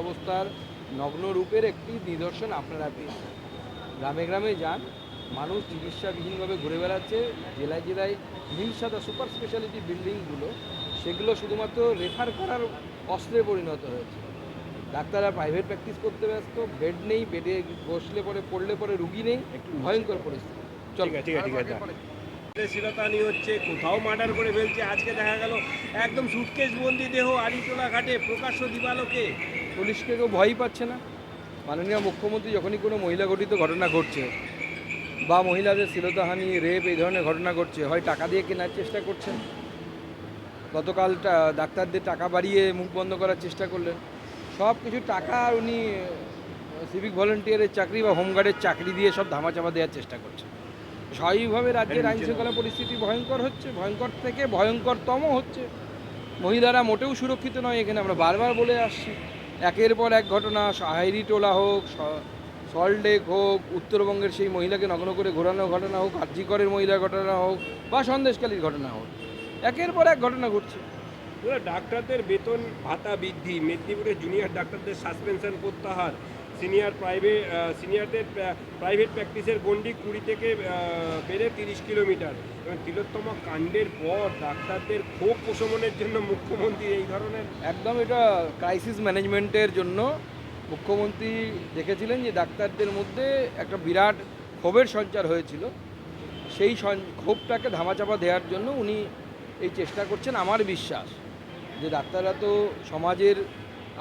দুরবস্থার নগ্ন রূপের একটি নিদর্শন আপনারা পেয়েছেন গ্রামে গ্রামে যান মানুষ চিকিৎসাবিহীনভাবে ঘুরে বেড়াচ্ছে জেলায় জেলায় নীল সাদা সুপার স্পেশালিটি বিল্ডিংগুলো সেগুলো শুধুমাত্র রেফার করার অস্ত্রে পরিণত হয়েছে। ডাক্তাররা প্রাইভেট প্র্যাকটিস করতে ব্যস্ত বেড নেই বেডে বসলে পরে পড়লে পরে রুগী নেই একটু ভয়ঙ্কর পরিস্থিতি। চল। ঠিক আছে, ঠিক আছে, ঠিক আছে। হচ্ছে কোথাও মার্ডার করে ফেলছে আজকে দেখা গেল একদম সুটকেস বন্দি দেহ আড়িটোলা ঘাটে প্রকাশ্য দিবালোকে। পুলিশকে কেউ ভয়ই পাচ্ছে না। মাননীয় মুখ্যমন্ত্রী যখনই কোনো মহিলা ঘটিত ঘটনা ঘটছে বা মহিলাদের শ্লীলতাহানি রেপ এই ধরনের ঘটনা ঘটছে হয় টাকা দিয়ে কেনার চেষ্টা করছেন? গতকাল ডাক্তারদের টাকা বাড়িয়ে মুখ বন্ধ করার চেষ্টা করলেন। সব কিছু টাকা উনি সিভিক ভলেন্টিয়ারের চাকরি বা হোমগার্ডের চাকরি দিয়ে সব ধামাচাপা দেওয়ার চেষ্টা করছেন। স্বাভাবিকভাবে রাজ্যের আইন শৃঙ্খলা পরিস্থিতি ভয়ঙ্কর হচ্ছে ভয়ঙ্কর থেকে ভয়ঙ্করতম হচ্ছে। মহিলারা মোটেও সুরক্ষিত নয় এখানে আমরা বারবার বলে আসছি। একের পর এক ঘটনা হাইরি টোলা হোক সল্টলেক হোক, উত্তরবঙ্গের সেই মহিলাকে নগ্ন করে ঘোরানোর ঘটনা হোক আর্জিকরের মহিলার ঘটনা হোক, বা সন্দেশকালীর ঘটনা হোক, একের পর এক ঘটনা ঘটছে। ডাক্তারদের বেতন ভাতা বৃদ্ধি, মেদিনীপুরের জুনিয়র ডাক্তারদের সাসপেনশন প্রত্যাহার সিনিয়র প্রাইভেট সিনিয়রদের প্রাইভেট প্র্যাকটিসের গন্ডি কুড়ি থেকে বেড়ে তিরিশ কিলোমিটার। এবং তিলোত্তম কাণ্ডের পর ডাক্তারদের ক্ষোভ প্রশমনের জন্য মুখ্যমন্ত্রী এই ধরনের একদম এটা ক্রাইসিস ম্যানেজমেন্টের জন্য মুখ্যমন্ত্রী দেখেছিলেন যে ডাক্তারদের মধ্যে একটা বিরাট ক্ষোভের সঞ্চার হয়েছিল। সেই ক্ষোভটাকে ধামাচাপা দেওয়ার জন্য উনি এই চেষ্টা করছেন। আমার বিশ্বাস যে ডাক্তাররা তো সমাজের,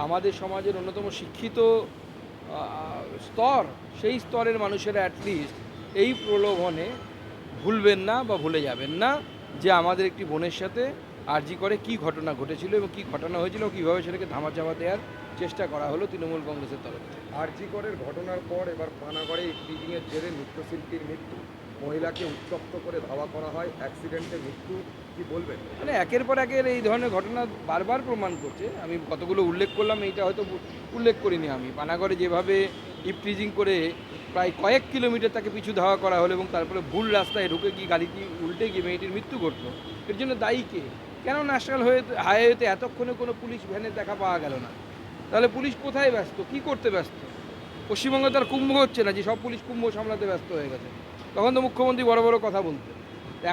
আমাদের সমাজের অন্যতম শিক্ষিত স্তর, সেই স্তরের মানুষেরা অ্যাটলিস্ট এই প্রলোভনে ভুলবেন না বা ভুলে যাবেন না যে আমাদের একটি বোনের সাথে আরজি করে কি ঘটনা ঘটেছিল এবং কি ঘটনা হয়েছিল কীভাবে সেটাকে ধামাচাপা দেওয়ার চেষ্টা করা হলো তৃণমূল কংগ্রেসের তরফ থেকে। আরজিকরের ঘটনার পর এবার পানাগড়ে ইফটিজিংয়ের জেরে নৃত্যশিল্পীর মৃত্যু। মহিলাকে উত্তপ্ত করে ধাওয়া করা হয় অ্যাক্সিডেন্টে মৃত্যু, কি বলবেন? মানে একের পর একের এই ধরনের ঘটনা বারবার প্রমাণ করছে। আমি কতগুলো উল্লেখ করলাম, এইটা হয়তো উল্লেখ করিনি আমি। পানাগড়ে যেভাবে ইপটিজিং করে প্রায় কয়েক কিলোমিটার তাকে পিছু ধাওয়া করা হলো এবং তারপরে ভুল রাস্তায় ঢুকে গিয়ে গাড়িটি উল্টে গিয়ে মেয়েটির মৃত্যু ঘটলো। এর জন্য দায়ী কে? কেন ন্যাশনাল হয়ে হাইওয়েতে এতক্ষণে কোনো পুলিশ ভ্যানের দেখা পাওয়া গেল না? তাহলে পুলিশ কোথায় ব্যস্ত? কি করতে ব্যস্ত? পশ্চিমবঙ্গে তার কুম্ভ হচ্ছে না যে সব পুলিশ কুম্ভ সামলাতে ব্যস্ত হয়ে গেছে। তখন তো মুখ্যমন্ত্রী বড় বড় কথা বলতেন।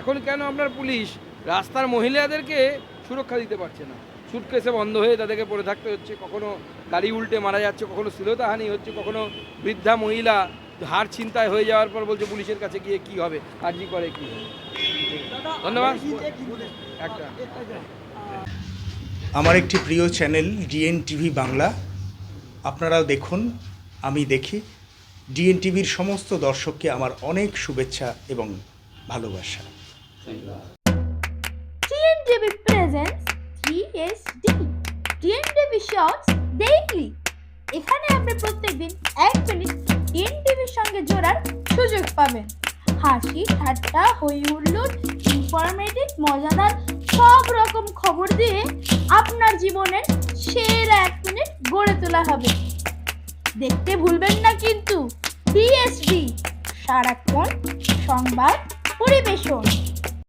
এখন কেন আপনার পুলিশ রাস্তার মহিলাদেরকে সুরক্ষা দিতে পারছে না? সুটকেসে বন্ধ হয়ে তাদেরকে পড়ে থাকতে হচ্ছে কখনো গাড়ি উল্টে মারা যাচ্ছে কখনো শ্লীলতাহানি হচ্ছে কখনো বৃদ্ধা মহিলা হার ছিনতাই হয়ে যাওয়ার পর বলছে পুলিশের কাছে গিয়ে কি হবে আর্জি করে কি হবে। ধন্যবাদ। একটা। আমার একটি প্রিয় চ্যানেল ডিএন টিভি বাংলা আপনারাও দেখুন আমি দেখি। ডিএন টিভির সমস্ত দর্শককে আমার অনেক শুভেচ্ছা এবং ভালোবাসা। এখানে আপনি প্রত্যেকদিন এক মিনিট TNTVর সঙ্গে জোড়ার সুযোগ পাবেন। হাসি, ঠাট্টা, হই হুল্লোড় ইনফরমেটিভ মজাদার, সব রকম খবর দিয়ে আপনার জীবনের সেরা এক মিনিট গড়ে তোলা হবে। দেখতে ভুলবেন না কিন্তু। বিএসডি সারাক্ষণ সংবাদ পরিবেশন।